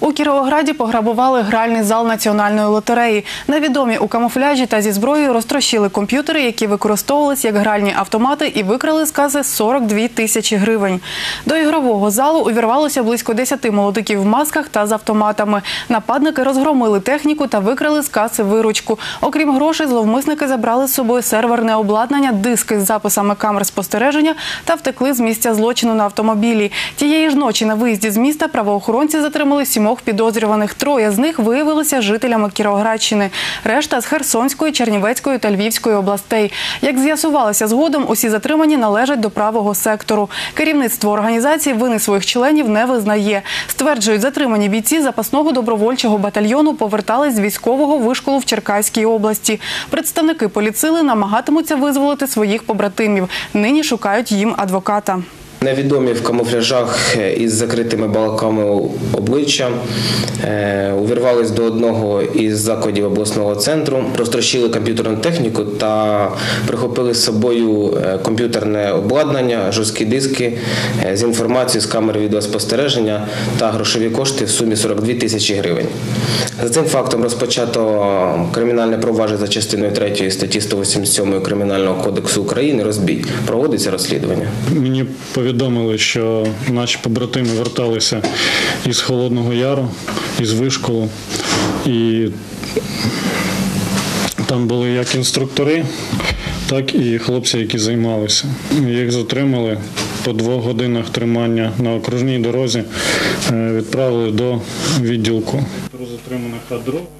У Кіровограді пограбували гральний зал національної лотереї. Невідомі у камуфляжі та зі зброєю розтрощили комп'ютери, які використовувались як гральні автомати, і викрали з каси 42 тисячі гривень. До ігрового залу увірвалося близько 10 молодиків в масках та з автоматами. Нападники розгромили техніку та викрали з каси виручку. Окрім грошей, зловмисники забрали з собою серверне обладнання, диски з записами камер спостереження та втекли з місця злочину на автомобілі. Тієї ж ночі на виїзді з міста правоохоронці затримали сімох підозрюваних. Троє з них виявилися жителями Кіровоградщини. Решта з Херсонської, Чернівецької та Львівської областей. Як з'ясувалося згодом, усі затримані належать до правого сектору. Керівництво організації вини своїх членів не визнає. Стверджують, затримані бійці запасного добровольчого батальйону повертались з військового вишколу в Черкаській області. Представники поліцили намагатимуться визволити своїх побратимів. Нині шукають їм адвоката. Невідомі в камуфляжах е, із закритими балками обличчя е, увірвались до одного із закладів обласного центру, розтрощили комп'ютерну техніку та прихопили з собою е, комп'ютерне обладнання, жорсткі диски з інформацією з камер відеоспостереження та грошові кошти в сумі 42 тисячі гривень. За цим фактом розпочато кримінальне провадження за частиною 3 статті 187 Кримінального кодексу України розбій. Проводиться розслідування. Мені повідомили, що наші побратими верталися із Холодного Яру, із вишколу. І там були як інструктори, так і хлопці, які займалися. Їх затримали по двох годинах тримання на окружній дорозі, е, відправили до відділку. Про затриманих.